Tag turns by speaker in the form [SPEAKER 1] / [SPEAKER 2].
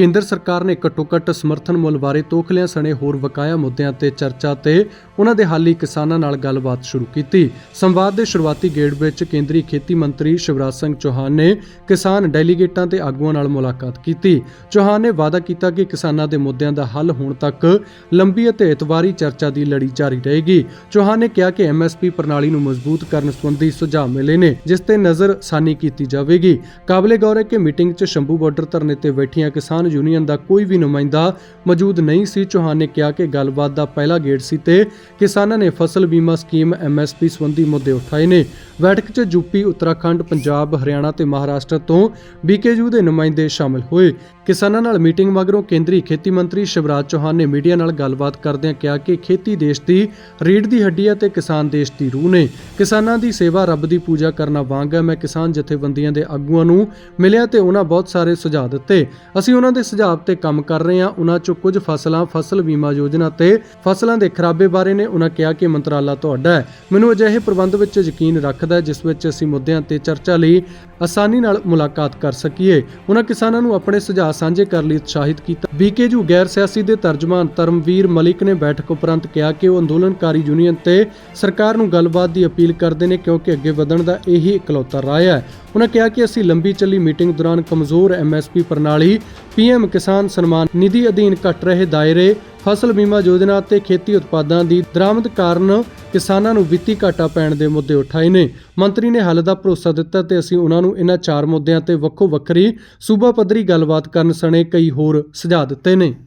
[SPEAKER 1] ਕੇਂਦਰ ਸਰਕਾਰ ਨੇ ਘੱਟੋ-ਘੱਟ ਸਮਰਥਨ ਮੁੱਲ ਬਾਰੇ ਤੋਖਲਿਆਂ ਸਣੇ ਹੋਰ ਵਕਾਇਆ ਮੁੱਦਿਆਂ ਤੇ ਚਰਚਾ ਤੇ ਉਹਨਾਂ ਦੇ ਹੱਲ ਕਿਸਾਨਾਂ ਨਾਲ ਗੱਲਬਾਤ ਸ਼ੁਰੂ ਕੀਤੀ। ਸੰਵਾਦ ਦੇ ਸ਼ੁਰੂਆਤੀ ਗੇੜ ਵਿੱਚ ਕੇਂਦਰੀ ਖੇਤੀ ਮੰਤਰੀ ਸ਼ਿਵਰਾਜ ਸਿੰਘ ਚੌਹਾਨ ਨੇ ਕਿਸਾਨ ਡੈਲੀਗੇਟਾਂ ਤੇ ਆਗੂਆਂ ਨਾਲ ਮੁਲਾਕਾਤ ਕੀਤੀ। ਚੌਹਾਨ ਨੇ ਵਾਅਦਾ ਕੀਤਾ ਕਿ ਕਿਸਾਨਾਂ ਦੇ ਮੁੱਦਿਆਂ ਦਾ ਹੱਲ ਹੋਣ ਤੱਕ ਲੰਬੀ ਅਤੇ ਇਤਵਾਰੀ ਚਰਚਾ ਦੀ ਲੜੀ ਜਾਰੀ ਰਹੇਗੀ। ਚੌਹਾਨ ਨੇ ਕਿਹਾ ਕਿ ਐਮਐਸਪੀ ਪ੍ਰਣਾਲੀ ਨੂੰ ਮਜ਼ਬੂਤ ਕਰਨ ਸੰਬੰਧੀ ਸੁਝਾਅ ਮਿਲੇ ਨੇ, ਜਿਸ ਤੇ ਨਜ਼ਰ ਸਾਨੀ ਕੀਤੀ ਜਾਵੇਗੀ। ਕਾਬਲੇ ਗੌਰ ਹੈ ਕਿ ਮੀਟਿੰਗ 'ਚ ਸ਼ੰਭੂ ਬਾਰਡਰ ਧਰਨੇ ਤੇ ਬੈਠੀਆਂ ਕਿਸਾਨ ਯੂਨੀਅਨ ਦਾ ਕੋਈ ਵੀ ਨੁਮਾਇੰਦਾ ਮੌਜੂਦ ਨਹੀਂ ਸੀ। ਚੌਹਾਨ ਨੇ ਕਿਹਾ ਕਿ ਗੱਲਬਾਤ ਦਾ ਪਹਿਲਾ ਗੇੜ ਸੀ ਤੇ ਕਿਸਾਨਾਂ ਨੇ ਫਸਲ ਬੀਮਾ ਸਕੀਮ ਐਮਐਸਪੀ ਸੰਬੰਧੀ ਮੁੱਦੇ ਉਠਾਏ ਨੇ। ਬੈਠਕ 'ਚ ਯੂਪੀ ਉੱਤਰਾਖੰਡ, ਪੰਜਾਬ, ਹਰਿਆਣਾ ਤੇ ਮਹਾਰਾਸ਼ਟਰ ਤੋਂ ਬੀਕੇਯੂ ਦੇ ਨੁਮਾਇੰਦੇ ਸ਼ਾਮਲ ਹੋਏ। ਕਿਸਾਨਾਂ ਨਾਲ ਮੀਟਿੰਗ ਮਗਰੋਂ ਕੇਂਦਰੀ ਖੇਤੀ ਮੰਤਰੀ ਸ਼ਿਵਰਾਜ ਚੌਹਾਨ ਨੇ ਮੀਡੀਆ ਨਾਲ ਗੱਲਬਾਤ ਕਰਦਿਆਂ ਕਿਹਾ ਕਿ ਖੇਤੀ ਦੇਸ਼ ਦੀ ਰੀੜ ਦੀ ਹੱਡੀ ਹੈ ਤੇ ਕਿਸਾਨ ਦੇਸ਼ ਦੀ ਰੂਹ ਨੇ। ਕਿਸਾਨਾਂ ਦੀ ਸੇਵਾ ਰੱਬ ਦੀ ਪੂਜਾ ਕਰਨਾ ਵਾਂਗ ਹੈ। ਮੈਂ ਕਿਸਾਨ ਜਥੇਬੰਦੀਆਂ ਦੇ ਆਗੂਆਂ ਨੂੰ ਮਿਲਿਆ ਤੇ ਉਹਨਾਂ ਬਹੁਤ ਸਾਰੇ ਸੁਝਾਅ ਦਿੱਤੇ। ਅਸੀਂ ਉਹਨਾਂ ਦੇ ਸੁਝਾਅ ਤੇ ਕੰਮ ਕਰ ਰਹੇ ਹਾਂ। ਉਹਨਾਂ ਚੋਂ ਕੁਝ ਫਸਲਾਂ ਫਸਲ ਬੀਮਾ ਯੋਜਨਾ ਤੇ ਫਸਲਾਂ ਦੇ ਖਰਾਬੇ ਬਾਰੇ ਨੇ ਉਹਨਾਂ ਕਿਹਾ ਕਿ ਮੰਤਰਾਲਾ ਤੁਹਾਡਾ ਹੈ। ਮੈਨੂੰ ਅਜਿਹੇ ਪ੍ਰਬੰਧ ਵਿੱਚ ਯਕੀਨ ਰੱਖਦਾ ਹੈ, ਜਿਸ ਵਿੱਚ ਅਸੀਂ ਮੁੱਦਿਆਂ ਤੇ ਚਰਚਾ ਲਈ ਆਸਾਨੀ ਨਾਲ ਮੁਲਾਕਾਤ ਕਰ ਸਕੀਏ। ਉਹਨਾਂ ਕਿਸਾਨਾਂ ਨੂੰ ਆਪਣੇ ਸੁਝਾਅ ਸਾਂਝੇ ਕਰਨ ਲਈ ਉਤਸ਼ਾਹਿਤ ਕੀਤਾ। ਬੀਕੇਜੂ ਗੈਰ ਸਿਆਸੀ ਦੇ ਤਰਜਮਾਨ ਧਰਮਵੀਰ ਮਲਿਕ ਨੇ ਬੈਠਕ ਉਪਰੰਤ ਕਿਹਾ ਕਿ ਉਹ ਅੰਦੋਲਨਕਾਰੀ ਯੂਨੀਅਨ ਤੇ ਸਰਕਾਰ ਨੂੰ ਗੱਲਬਾਤ ਦੀ ਅਪੀਲ ਕਰਦੇ ਨੇ, ਕਿਉਂਕਿ ਅੱਗੇ ਵਧਣ ਦਾ ਇਹੀ ਇਕਲੌਤਾ ਰਾਹ ਹੈ। ਉਹਨਾਂ ਕਿਹਾ ਕਿ ਅਸੀਂ ਲੰਬੀ ਚੱਲੀ ਮੀਟਿੰਗ ਦੌਰਾਨ ਕਮਜ਼ੋਰ ਐਮਐਸਪੀ ਪ੍ਰਣਾਲੀ ਪੀਐਮ ਕਿਸਾਨ ਸਨਮਾਨ ਨਿਧੀ ਅਧੀਨ ਘਟ ਰਹੇ ਦਾਇਰੇ, ਫਸਲ ਬੀਮਾ ਯੋਜਨਾ ਤੇ ਖੇਤੀ ਉਤਪਾਦਾਂ ਦੀ ਦਰਾਮਦ ਕਾਰਨ ਕਿਸਾਨਾਂ ਨੂੰ ਵਿੱਤੀ ਘਾਟਾ ਪੈਣ ਦੇ ਮੁੱਦੇ ਉਠਾਏ ਨੇ। ਮੰਤਰੀ ਨੇ ਹੱਲ ਦਾ ਭਰੋਸਾ ਦਿੱਤਾ ਤੇ ਅਸੀਂ ਉਹਨਾਂ ਨੂੰ ਇਹਨਾਂ ਚਾਰ ਮੁੱਦਿਆਂ ਤੇ ਵੱਖੋ ਵੱਖਰੀ ਸੂਬਾ ਪੱਧਰੀ ਗੱਲਬਾਤ ਕਰਨ ਸਣੇ ਕਈ ਹੋਰ ਸੁਝਾਅ ਦਿੱਤੇ ਨੇ।